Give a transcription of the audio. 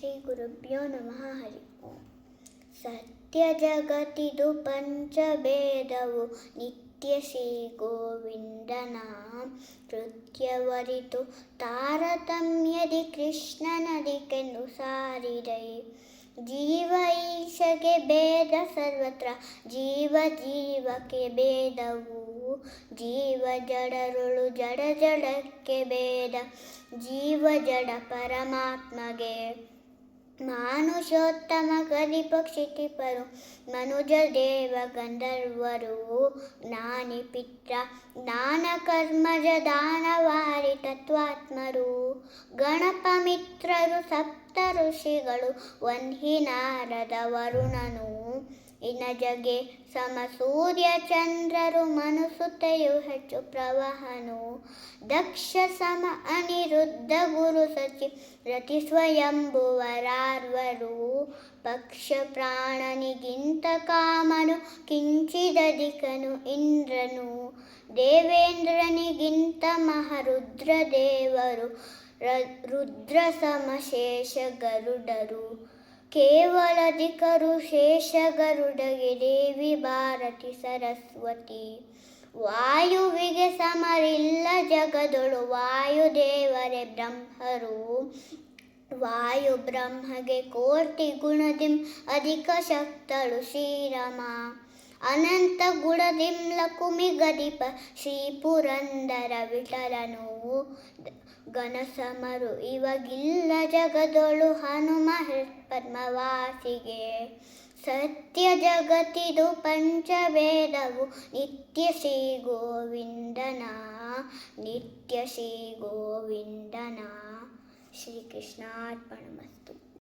ಶ್ರೀ ಗುರುಭ್ಯೋ ನಮಃ ಹರಿ ಓಂ. ಸತ್ಯ ಜಗತಿದು ಪಂಚಭೇದವು ನಿತ್ಯ ಶ್ರೀ ಗೋವಿಂದನ ಕೃತ್ಯವರಿತು ತಾರತಮ್ಯದಿ ಕೃಷ್ಣನದಿಕೆಂದು ಸಾರಿರೈ. ಜೀವ ಈಶಗೆ ಭೇದ ಸರ್ವತ್ರ, ಜೀವ ಜೀವಕ್ಕೆ ಭೇದವು. ಜೀವ ಜಡರುಳು ಜಡ ಜಡಕ್ಕೆ ಭೇದ, ಜೀವ ಜಡ ಪರಮಾತ್ಮಗೆ. ಮಾನುಷೋತ್ತಮ ಕಲಿ ಪಕ್ಷಿತಿಪರು ಮನುಜ ದೇವ ಗಂಧರ್ವರು ನಾನಿ ಪಿತ್ರ ಜ್ಞಾನ ಕರ್ಮಜ ದಾನವಾರಿ. ತತ್ವಾತ್ಮರು ಗಣಪ ಮಿತ್ರರು, ಸಪ್ತ ಋಷಿಗಳು ವಂಹಿ ನಾರದ ವರುಣನು. ಇನಜಗೆ ಸಮ ಸೂರ್ಯ ಚಂದ್ರರು ಮನಸುತೆಯು ಹೆಚ್ಚು ಪ್ರವಹನು. ದಕ್ಷ ಸಮ ಅನಿರುದ್ಧ ಗುರು ಸಚಿ ರತಿ ಸ್ವಯಂಭುವರಾರ್ವರು. ಪಕ್ಷ ಪ್ರಾಣನಿಗಿಂತ ಕಾಮನು ಕಿಂಚಿದಧಿಕನು ಇಂದ್ರನು. ದೇವೇಂದ್ರನಿಗಿಂತ ಮಹಾರುದ್ರ ದೇವರು ರುದ್ರ ಸಮಶೇಷ ಗರುಡರು ಕೇವಲಧಿಕರು ಶೇಷ ಗರುಡಗೆ ದೇವಿ ಭಾರತಿ ಸರಸ್ವತಿ. ವಾಯುವಿಗೆ ಸಮರಿಲ್ಲ ಜಗದೊಳು, ವಾಯುದೇವರೇ ಬ್ರಹ್ಮರು. ವಾಯು ಬ್ರಹ್ಮಗೆ ಕೋಟಿ ಗುಣದಿಂ, ಅಧಿಕ ಶಕ್ತಳು ಶ್ರೀರಮ. ಅನಂತ ಗುಣದಿಂ ಲಕುಮಿ ಗದಿಪ ಶ್ರೀ ಪುರಂದರ ವಿಠಲನು ಗಣಸಮರು ಇವಾಗಿಲ್ಲ ಜಗದೊಳು ಹನುಮ ಪದ್ಮವಾಸಿಗೆ. ಸತ್ಯ ಜಗತ್ತಿದು ಪಂಚವೇದವು ನಿತ್ಯ ಶ್ರೀ ಗೋವಿಂದನ, ನಿತ್ಯ ಶ್ರೀ ಗೋವಿಂದನ. ಶ್ರೀಕೃಷ್ಣಾರ್ಪಣಮಸ್ತು